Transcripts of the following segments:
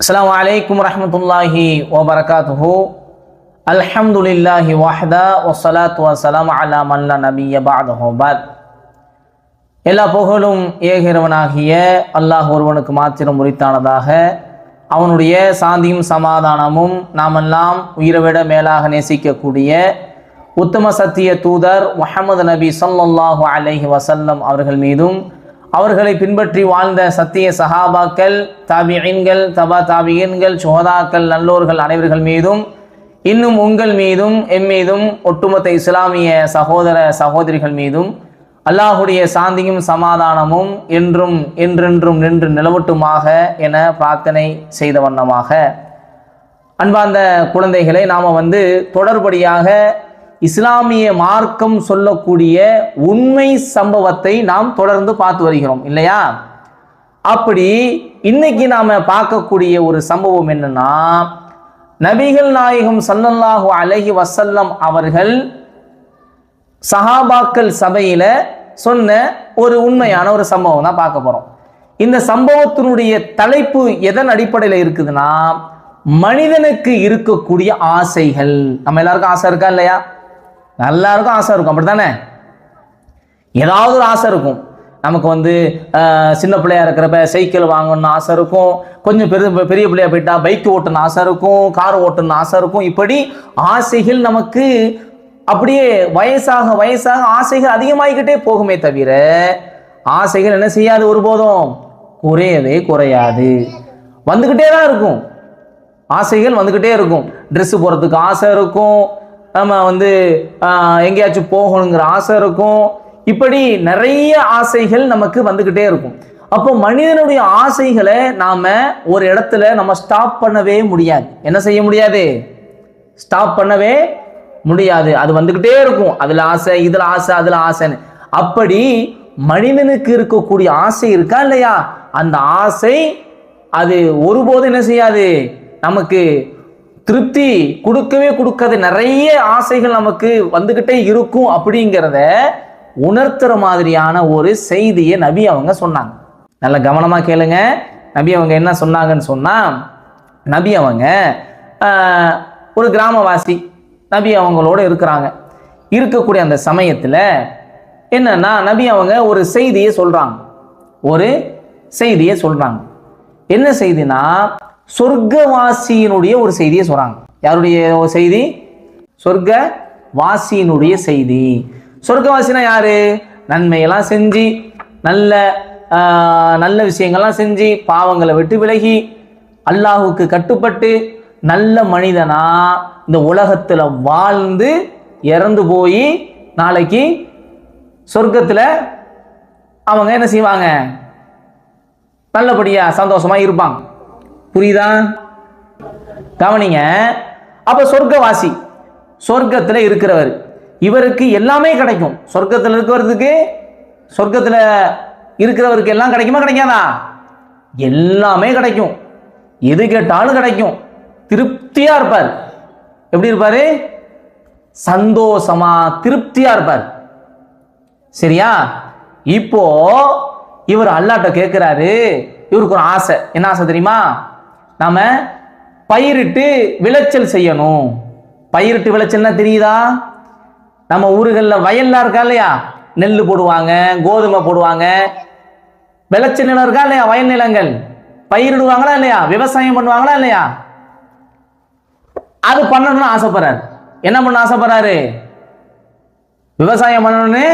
அஸ்லாம் வலைக்கம் வரமத்துல்லாஹி வபரகாத்து அல்ஹம்துலில்லாஹி வாஹ்தா வசலாத் வசலாம் அலா மல்லா நபிய பாத் எல்லா புகழும் ஏகிறவனாகிய அல்லாஹ் ஒருவனுக்கு மாத்திரம் உரித்தானதாக. அவனுடைய சாந்தியும் சமாதானமும் நாமெல்லாம் உயிரவிட மேலாக நேசிக்கக்கூடிய உத்தம சத்திய தூதர் முஹமது நபி சொல்லல்லாஹு அலஹி வசல்லம் அவர்கள் மீதும் அவர்களை பின்பற்றி வாழ்ந்த சத்திய சஹாபாக்கள் தாபியன்கள் தபா தாபியன்கள் சோதாக்கள் நல்லோர்கள் அனைவர்கள் மீதும் இன்னும் உங்கள் மீதும் எம் மீதும் ஒட்டுமொத்த இஸ்லாமிய சகோதர சகோதரிகள் மீதும் அல்லாஹுடைய சாந்தியும் சமாதானமும் என்றும் என்றென்றும் நின்று நிலவட்டுமாக என பிரார்த்தனை செய்த வண்ணமாக. அன்பார்ந்த குழந்தைகளை நாம் வந்து தொடர்படியாக இஸ்லாமிய மார்க்கம் சொல்லக்கூடிய உண்மை சம்பவத்தை நாம் தொடர்ந்து பார்த்து வருகிறோம் இல்லையா? அப்படி இன்னைக்கு நாம பார்க்கக்கூடிய ஒரு சம்பவம் என்னன்னா நபிகள் நாயகம் சல்லல்லாஹு அலஹி வசல்லம் அவர்கள் சஹாபாக்கள் சபையில சொன்ன ஒரு உண்மையான ஒரு சம்பவம் தான் பார்க்க போறோம். இந்த சம்பவத்தினுடைய தலைப்பு எதன் அடிப்படையில் இருக்குதுன்னா மனிதனுக்கு இருக்கக்கூடிய ஆசைகள். நம்ம எல்லாருக்கும் ஆசை இருக்கா இல்லையா? எல்லாருக்கும் ஆசை இருக்கும். அப்படி தானே ஏதாவது ஒரு ஆசை இருக்கும். நமக்கு வந்து சின்ன பிள்ளையா இருக்கிறப்ப சைக்கிள் வாங்கணும்னு ஆசை இருக்கும். கொஞ்சம் பெரு பெரிய பிள்ளையா போயிட்டா பைக் ஓட்டணும்னு ஆசை இருக்கும். கார் ஓட்டணும்னு ஆசை இருக்கும். இப்படி ஆசைகள் நமக்கு அப்படியே வயசாக வயசாக ஆசைகள் அதிகமாகிக்கிட்டே போகுமே தவிர ஆசைகள் என்ன செய்யாது ஒருபோதும்? குறையவே குறையாது. வந்துக்கிட்டே தான் இருக்கும். ஆசைகள் வந்துக்கிட்டே இருக்கும். ட்ரெஸ்ஸு போகிறதுக்கு ஆசை இருக்கும். நம்ம வந்து எங்கேயாச்சும் போகணுங்கிற ஆசை இருக்கும். இப்படி நிறைய ஆசைகள் நமக்கு வந்துக்கிட்டே இருக்கும். அப்போ மனிதனுடைய ஆசைகளை நாம் ஒரு இடத்துல நம்ம ஸ்டாப் பண்ணவே முடியாது. என்ன செய்ய முடியாது? ஸ்டாப் பண்ணவே முடியாது. அது வந்துக்கிட்டே இருக்கும். அதில் ஆசை இதில் ஆசை அதில் ஆசைன்னு. அப்படி மனிதனுக்கு இருக்கக்கூடிய ஆசை இருக்கா இல்லையா? அந்த ஆசை அது ஒருபோதும் என்ன செய்யாது? நமக்கு திருப்தி கொடுக்கவே கொடுக்காது நிறைய ஆசைகள் நமக்கு வந்துக்கிட்டே இருக்கும் அப்படிங்கிறத உணர்த்துற மாதிரியான ஒரு செய்தியை நபி அவங்க சொன்னாங்க. நல்ல கவனமா கேளுங்க. நபி அவங்க என்ன சொன்னாங்கன்னு சொன்னா நபி அவங்க ஒரு கிராமவாசி நபி அவங்களோட இருக்கிறாங்க. இருக்கக்கூடிய அந்த சமயத்தில் என்னன்னா நபி அவங்க ஒரு செய்தியை சொல்றாங்க. ஒரு செய்தியை சொல்றாங்க. என்ன செய்தினா சொர்க்கவாசியினுடைய ஒரு செய்தியை சொல்றாங்க. யாருடைய ஒரு செய்தி? சொர்க்க வாசியினுடைய செய்தி. சொர்க்கவாசினா யாரு? நன்மையெல்லாம் செஞ்சு நல்ல நல்ல விஷயங்கள்லாம் செஞ்சு பாவங்களை விட்டு விலகி அல்லாஹுக்கு கட்டுப்பட்டு நல்ல மனிதனா இந்த உலகத்துல வாழ்ந்து இறந்து போய் நாளைக்கு சொர்க்கத்துல அவங்க என்ன செய்வாங்க? நல்லபடியா சந்தோஷமா இருப்பாங்க. புரியுதா? கவனிங்க. அப்ப சொர்க்கவாசி சொர்க்கத்துல இருக்கிறவர் இவருக்கு எல்லாமே கிடைக்கும். சொர்க்கத்துல இருக்கிறதுக்கு சொர்க்கத்துல இருக்கிறவருக்கு எல்லாம் கிடைக்குமா கிடைக்காதா? எல்லாமே கிடைக்கும். எது கேட்டாலும் கிடைக்கும். திருப்தியா இருப்பார். எப்படி இருப்பாரு? சந்தோஷமா திருப்தியா இருப்பார். சரியா? இப்போ இவர் அல்லாட்ட கேட்கிறாரு இவருக்கு ஒரு ஆசை. என்ன ஆசை தெரியுமா? நாம பயிரிட்டு விளைச்சல் செய்யணும். பயிரிட்டு விளைச்சல்னா தெரியுதா? நம்ம ஊர்களில் வயல்லாம் இருக்கா இல்லையா? நெல் போடுவாங்க கோதுமை போடுவாங்க. விளைச்சல் நிலம் இருக்கா இல்லையா? வயல் நிலங்கள். பயிரிடுவாங்களா இல்லையா? விவசாயம் பண்ணுவாங்களா இல்லையா? அது பண்ணணும்னு ஆசைப்படுறாரு. என்ன பண்ண ஆசைப்படுறாரு? விவசாயம் பண்ணணும்னு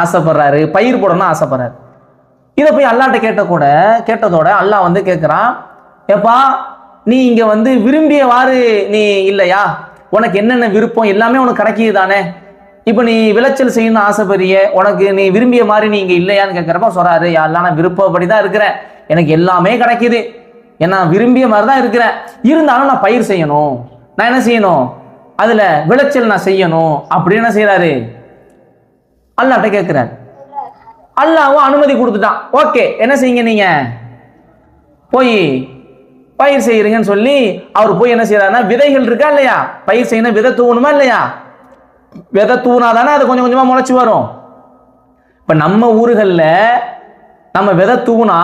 ஆசைப்படுறாரு. பயிர் போடணும்னு ஆசைப்படுறாரு. இதை போய் அல்லாட்ட கேட்ட கூட கேட்டதோட அல்லாஹ் வந்து கேட்குறான் ஏப்பா நீ இங்க வந்து விரும்பியவாறு நீ இல்லையா? உனக்கு என்னென்ன விருப்பம்? எல்லாமே உனக்கு கிடைக்கிது தானே? இப்போ நீ விளைச்சல் செய்யணும்னு ஆசைப்படுறிய உனக்கு நீ விரும்பிய மாதிரி நீ இங்கே இல்லையான்னு கேட்குறப்ப சொல்கிறாரு யாரெல்லாம் நான் விருப்பப்படி தான் இருக்கிறேன். எனக்கு எல்லாமே கிடைக்கிது ஏன்னா விரும்பிய மாதிரி தான் இருக்கிறேன். இருந்தாலும் நான் பயிர் செய்யணும். நான் என்ன செய்யணும்? அதில் விளைச்சல் நான் செய்யணும். அப்படின்னு என்ன செய்கிறாரு அல்லாட்ட கேட்குறாரு அல்லாவும் அனுமதி கொடுத்துட்டான். ஓகே என்ன செய்யுங்க நீங்கள் போய் பயிர் செய்கிறீங்கன்னு சொல்லி அவர் போய் என்ன செய்யறாருன்னா விதைகள் இருக்கா இல்லையா? பயிர் செய்யணும் விதை தூவணுமா இல்லையா? விதை தூணாதானே அது கொஞ்சம் கொஞ்சமா முளைச்சு வரும். இப்ப நம்ம ஊர்களில் நம்ம விதை தூவினா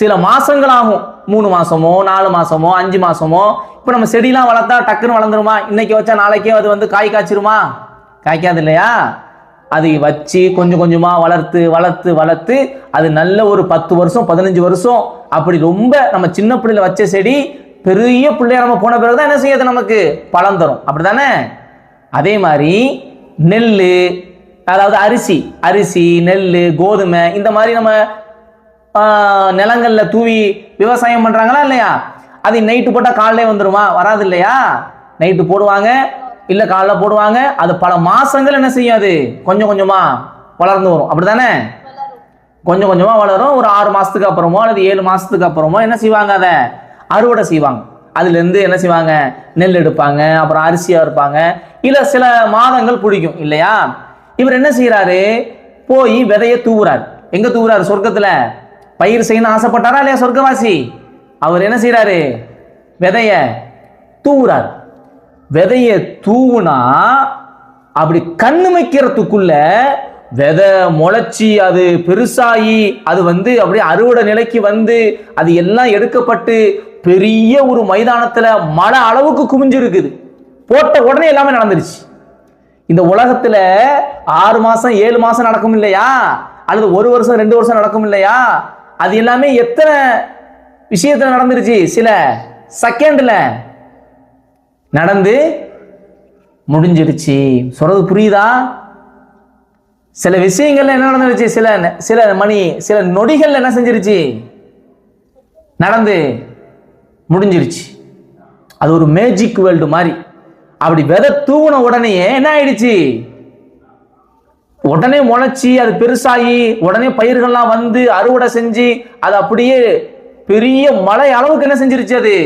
சில மாசங்கள் ஆகும் மூணு மாசமோ நாலு மாசமோ அஞ்சு மாசமோ. இப்போ நம்ம செடிலாம் வளர்த்தா டக்குன்னு வளர்ந்துருமா? இன்னைக்கு வச்சா நாளைக்கே அது வந்து காய் காய்ச்சிருமா? காய்க்காது இல்லையா? அதை வச்சு கொஞ்சம் கொஞ்சமாக வளர்த்து வளர்த்து வளர்த்து அது நல்ல ஒரு பத்து வருஷம் பதினஞ்சு வருஷம் அப்படி ரொம்ப நம்ம சின்ன பிள்ளையில வச்ச செடி பெரிய பிள்ளைய நம்ம போன பிறகு தான் என்ன செய்யாது நமக்கு? பழம் தரும். அப்படிதானே அதே மாதிரி நெல் அதாவது அரிசி அரிசி நெல் கோதுமை இந்த மாதிரி நம்ம நிலங்களில் தூவி விவசாயம் பண்ணுறாங்களா இல்லையா? அது நைட்டு போட்டால் காலையிலே வந்துடுமா வராது இல்லையா? நைட்டு போடுவாங்க. இல்லை காலைல போடுவாங்க. அது பல மாசங்கள் என்ன செய்யாது கொஞ்சம் கொஞ்சமா வளர்ந்து வரும். அப்படிதானே கொஞ்சம் கொஞ்சமா வளரும். ஒரு ஆறு மாசத்துக்கு அப்புறமோ அல்லது ஏழு மாசத்துக்கு அப்புறமோ என்ன செய்வாங்க அதை? அறுவடை செய்வாங்க. அதுல இருந்து என்ன செய்வாங்க? நெல் எடுப்பாங்க. அப்புறம் அரிசியா இருப்பாங்க. இல்ல சில மாதங்கள் பிடிக்கும். இல்லையா? இவர் என்ன செய்யறாரு போய் விதைய தூவுறாரு. எங்க தூவுறாரு? சொர்க்கத்துல. பயிர் செய்யணும்னு ஆசைப்பட்டாரா இல்லையா சொர்க்கவாசி? அவர் என்ன செய்யறாரு விதைய தூவுறாரு. விதைய தூவுனா அப்படி கண்ணு வைக்கிறதுக்குள்ள விதை முளைச்சி அது பெருசாகி அது வந்து அப்படியே அறுவடை நிலைக்கு வந்து அது எல்லாம் எடுக்கப்பட்டு பெரிய ஒரு மைதானத்துல மழை அளவுக்கு குமிஞ்சிருக்குது போட்ட உடனே எல்லாமே நடந்துருச்சு. இந்த உலகத்துல ஆறு மாசம் ஏழு மாசம் நடக்கும் இல்லையா? அல்லது ஒரு வருஷம் ரெண்டு வருஷம் நடக்கும் இல்லையா? அது எல்லாமே எத்தனை விஷயத்துல நடந்துருச்சு? சில செகண்ட்ல நடந்து முடிஞ்சிருச்சு. சொல்றது புரியுதா? சில விஷயங்கள்ல என்ன நடந்துருச்சு? சில சில மணி சில நொடிகள் என்ன செஞ்சிருச்சு? நடந்து முடிஞ்சிருச்சு. அது ஒரு மேஜிக் வேர்ல்டு மாதிரி. அப்படி விதை தூவுன உடனே என்ன ஆயிடுச்சு? உடனே முளைச்சி அது பெருசாகி உடனே பயிர்கள்லாம் வந்து அறுவடை செஞ்சு அது அப்படியே பெரிய மழை அளவுக்கு என்ன செஞ்சிருச்சு அது?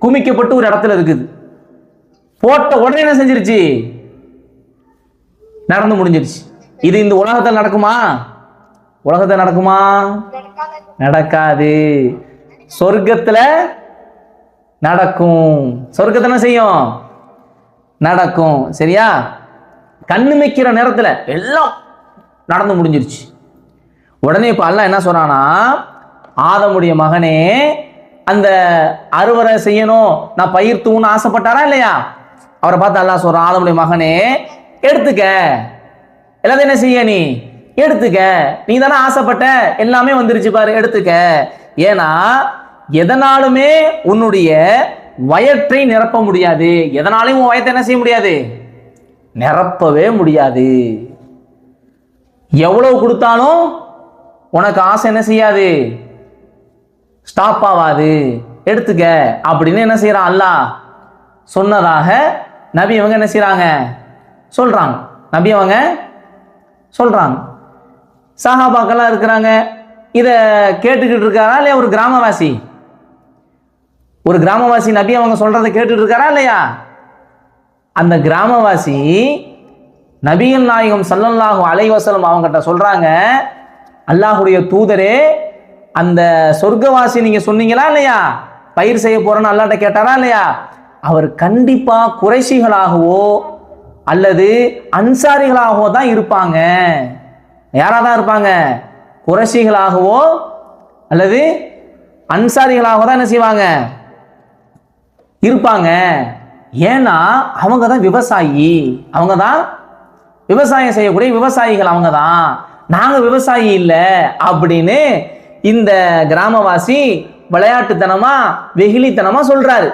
குமிக்கப்பட்டு ஒரு இடத்துல இருக்குது. போட்ட உடனே என்ன செஞ்சிருச்சு? நடந்து முடிஞ்சிருச்சு. இது இந்த உலகத்தில் நடக்குமா? உலகத்தில் நடக்குமா? நடக்காது. சொர்க்கத்தில் நடக்கும். சொர்க்கத்தை என்ன செய்யும்? நடக்கும். சரியா? கண்ணுமைக்கிற நேரத்தில் எல்லாம் நடந்து முடிஞ்சிருச்சு. உடனே இப்போ அல்லாஹ் என்ன சொன்னான்னா ஆதமுடைய மகனே அந்த அறுவரை செய்யணும். நான் பயிர் தூன்னு ஆசைப்பட்டாரா இல்லையா? அவரை பார்த்து அல்லா சொல்றான் ஆதமுடைய மகனே எடுத்துக்க. எல்லாத்தையும் என்ன செய்ய நீ? எடுத்துக்க. நீ தானே ஆசைப்பட்ட? எல்லாமே வந்துருச்சு பாரு எடுத்துக்க. ஏன்னா எதனாலுமே உன்னுடைய வயற்றை நிரப்ப முடியாது. எதனாலையும் உன் வயத்தை என்ன செய்ய முடியாது? நிரப்பவே முடியாது. எவ்வளவு கொடுத்தாலும் உனக்கு ஆசை என்ன செய்யாது? ஸ்டாப் ஆகாது. எடுத்துக்க. அப்படின்னு என்ன செய்யறான் அல்லாஹ்? சொன்னதாக நபி அவங்க என்ன செய்கிறாங்க சொல்கிறாங்க நபி அவங்க சொல்கிறாங்க சஹாபாக்கெல்லாம் இருக்கிறாங்க. இதை கேட்டுக்கிட்டு இருக்காரா இல்லையா ஒரு கிராமவாசி? ஒரு கிராமவாசி நபி அவங்க சொல்கிறத கேட்டுட்டு இருக்காரா இல்லையா? அந்த கிராமவாசி நபிகள் நாயகம் சல்லல்லாஹு அலைவசலம் வஸல்லம் அவங்ககிட்ட சொல்கிறாங்க அல்லாஹுடைய தூதரே அந்த சொர்க்கவாசி நீங்கள் சொன்னீங்களா இல்லையா? பயிர் செய்ய போகிறேன்னு அல்லாட்ட கேட்டாரா இல்லையா? அவர் கண்டிப்பா குறைசிகளாகவோ அல்லது அன்சாரிகளாகவோ தான் இருப்பாங்க. யாராக தான் இருப்பாங்க? குறைசிகளாகவோ அல்லது அன்சாரிகளாகவோ தான் என்ன செய்வாங்க? இருப்பாங்க. ஏன்னா அவங்க தான் விவசாயி. அவங்க தான் விவசாயம் செய்யக்கூடிய விவசாயிகள் அவங்க தான். நாங்கள் விவசாயி இல்லை அப்படின்னு இந்த கிராமவாசி விளையாட்டுத்தனமா வெகுளித்தனமா சொல்றாரு.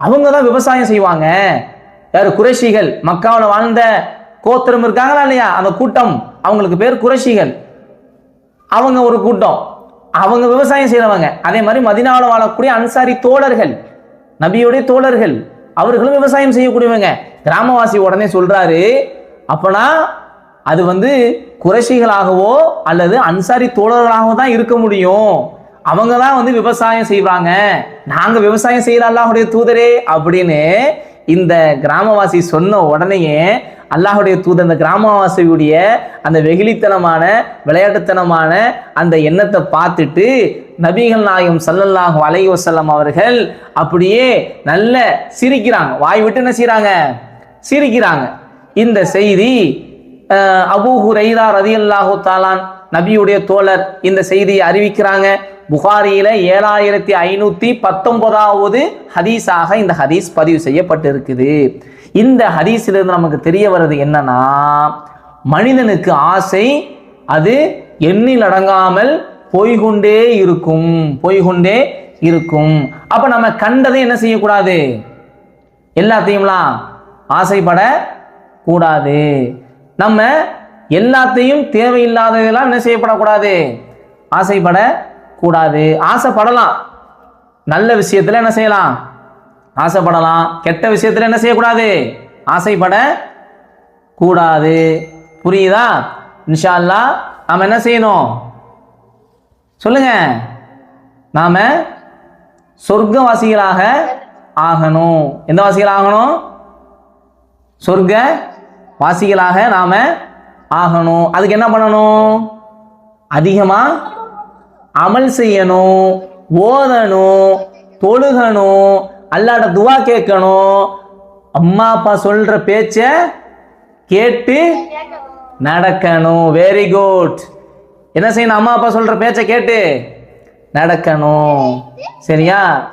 அவங்க தான் விவசாயம் செய்வாங்க. யார் குறைஷிகள்? மக்காவில் வாழ்ந்த கோத்திரம் இருக்காங்களா இல்லையா? அந்த கூட்டம் அவங்களுக்கு பேர் குறைஷிகள். அவங்க ஒரு கூட்டம். அவங்க விவசாயம் செய்கிறவங்க அதே மாதிரி மதினாவில் வாழக்கூடிய அன்சாரி தோழர்கள் நபியுடைய தோழர்கள் அவர்களும் விவசாயம் செய்யக்கூடியவங்க. கிராமவாசி உடனே சொல்றாரு அப்பனா அது வந்து குறைஷிகளாகவோ அல்லது அன்சாரி தோழர்களாகவோ தான் இருக்க முடியும். அவங்க தான் வந்து விவசாயம் செய்வாங்க. நாங்க விவசாயம் செய்யற அல்லாஹுடைய தூதரே அப்படின்னு இந்த கிராமவாசி சொன்ன உடனேயே அல்லாஹுடைய தூதர் அந்த கிராமவாசியுடைய அந்த வெகுளித்தனமான விளையாட்டுத்தனமான அந்த எண்ணத்தை பார்த்துட்டு நபிகள் நாயகம் சல்லல்லாஹு அலைஹி வசல்லம் அவர்கள் அப்படியே நல்ல சிரிக்கிறாங்க. வாய் விட்டு என்ன செய்யறாங்க சிரிக்கிறாங்க. இந்த செய்தி அஹ், அபூ ரதி அல்லாஹு தாலான் நபியுடைய தோழர் இந்த செய்தியை அறிவிக்கிறாங்க. புகாரியில ஏழாயிரத்தி ஐநூத்தி பத்தொன்பதாவது ஹதீஸாக இந்த ஹதீஸ் பதிவு செய்யப்பட்டிருக்குது. இந்த ஹதீஸிலிருந்து நமக்கு தெரிய வர்றது என்னன்னா மனிதனுக்கு ஆசை அது எண்ணில் அடங்காமல் போய்கொண்டே இருக்கும் போய்கொண்டே இருக்கும். அப்ப நம்ம கண்டதை என்ன செய்யக்கூடாது? எல்லாத்தையும்லாம் ஆசைப்பட கூடாது நம்ம எல்லாத்தையும் தேவையில்லாததெல்லாம் என்ன செய்யப்படக்கூடாது? ஆசைப்பட கூடாது. ஆசைப்படலாம். நல்ல விஷயத்துல என்ன செய்யலாம்? ஆசைப்படலாம். கெட்ட விஷயத்துல என்ன செய்யக்கூடாது? ஆசைப்பட கூடாது. புரியுதா? இன்ஷா அல்லாஹ் நாம என்ன செய்யணும்? சொல்லுங்க. நாம சொர்க்கவாசிகளாக ஆகணும். எந்த வாசிகள் ஆகணும்? சொர்க்க வாசிகளாக நாம ஆகணும். அதுக்கு என்ன பண்ணணும்? அதிகமாக அமல் செய்யணும் ஓதணும் தொழுகணும் அல்லாட துவா கேட்கணும். அம்மா அப்பா சொல்ற பேச்ச கேட்டு நடக்கணும். வெரி குட் என்ன செய்யணும்? அம்மா அப்பா சொல்ற பேச்ச கேட்டு நடக்கணும். சரியா?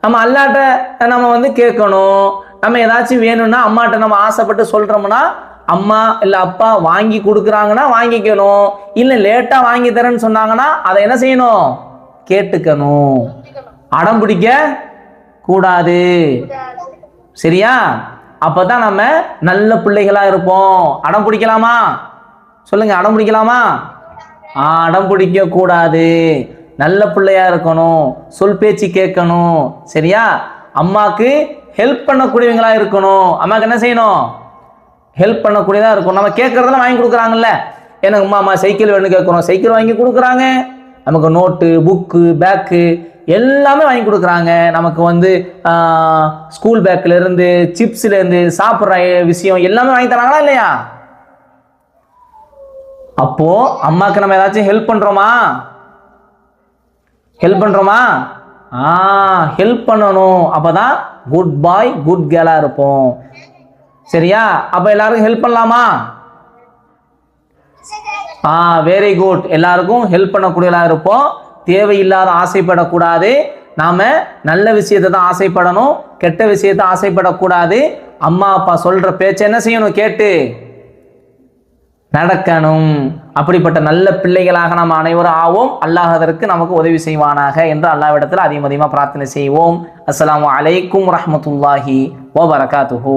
நம்ம அல்லாட்ட நம்ம வந்து கேட்கணும். நம்ம ஏதாச்சும் வேணும்னா அம்மாட்ட நம்ம ஆசைப்பட்டு சொல்றோம்னா அம்மா இல்லை அப்பா வாங்கி கொடுக்குறாங்கன்னா வாங்கிக்கணும். இல்லை லேட்டாக வாங்கி தரேன்னு சொன்னாங்கன்னா அதை என்ன செய்யணும்? கேட்டுக்கணும். அடம் பிடிக்க கூடாது. சரியா? அப்பதான் நம்ம நல்ல பிள்ளைகளாக இருப்போம். அடம் பிடிக்கலாமா? சொல்லுங்க அடம் பிடிக்கலாமா? ஆ, அடம் பிடிக்க கூடாது. நல்ல பிள்ளையா இருக்கணும். சொல் பேச்சு கேட்கணும். சரியா? அம்மாக்கு ஹெல்ப் பண்ணக்கூடியவங்களா இருக்கணும். அம்மாக்கு என்ன செய்யணும்? ஹெல்ப் பண்ணக்கூடியதாக இருக்கும். நம்ம கேட்குறதெல்லாம் வாங்கி கொடுக்குறாங்கல்ல. எனக்கு அம்மா அம்மா சைக்கிள் வேணும் கேட்குறோம். சைக்கிள் வாங்கி கொடுக்குறாங்க. நமக்கு நோட்டு புக்கு பேக்கு எல்லாமே வாங்கி கொடுக்குறாங்க. நமக்கு வந்து ஸ்கூல் பேக்கிலேருந்து சிப்ஸ்லேருந்து சாப்பிட்ற விஷயம் எல்லாமே வாங்கி தராங்களா இல்லையா? அப்போது அம்மாவுக்கு நம்ம ஏதாச்சும் ஹெல்ப் பண்ணுறோமா ஹெல்ப் பண்ணுறோமா ஆ ஹெல்ப் பண்ணணும். அப்போ தான் குட் பாய் குட் கேலாக இருப்போம். சரியா? அப்ப எல்லாருக்கும் ஹெல்ப் பண்ணலாமா? ஆ வெரி குட் எல்லாருக்கும் ஹெல்ப் பண்ணக்கூடியதாக இருப்போம். தேவையில்லாத ஆசைப்படக்கூடாது. நாம நல்ல விஷயத்தை தான் ஆசைப்படணும். கெட்ட விஷயத்தை ஆசைப்படக்கூடாது. அம்மா அப்பா சொல்ற பேச்சு என்ன செய்யணும்? கேட்டு. நடக்கணும். அப்படிப்பட்ட நல்ல பிள்ளைகளாக நாம் அனைவரும் ஆவோம். அல்லாஹ் அதற்கு நமக்கு உதவி செய்வானாக என்று அல்லாவிடத்தில் அதிகம் அதிகமாக பிரார்த்தனை செய்வோம். அஸ்ஸலாமு அலைக்கும் ஓ வரகாத்துஹூ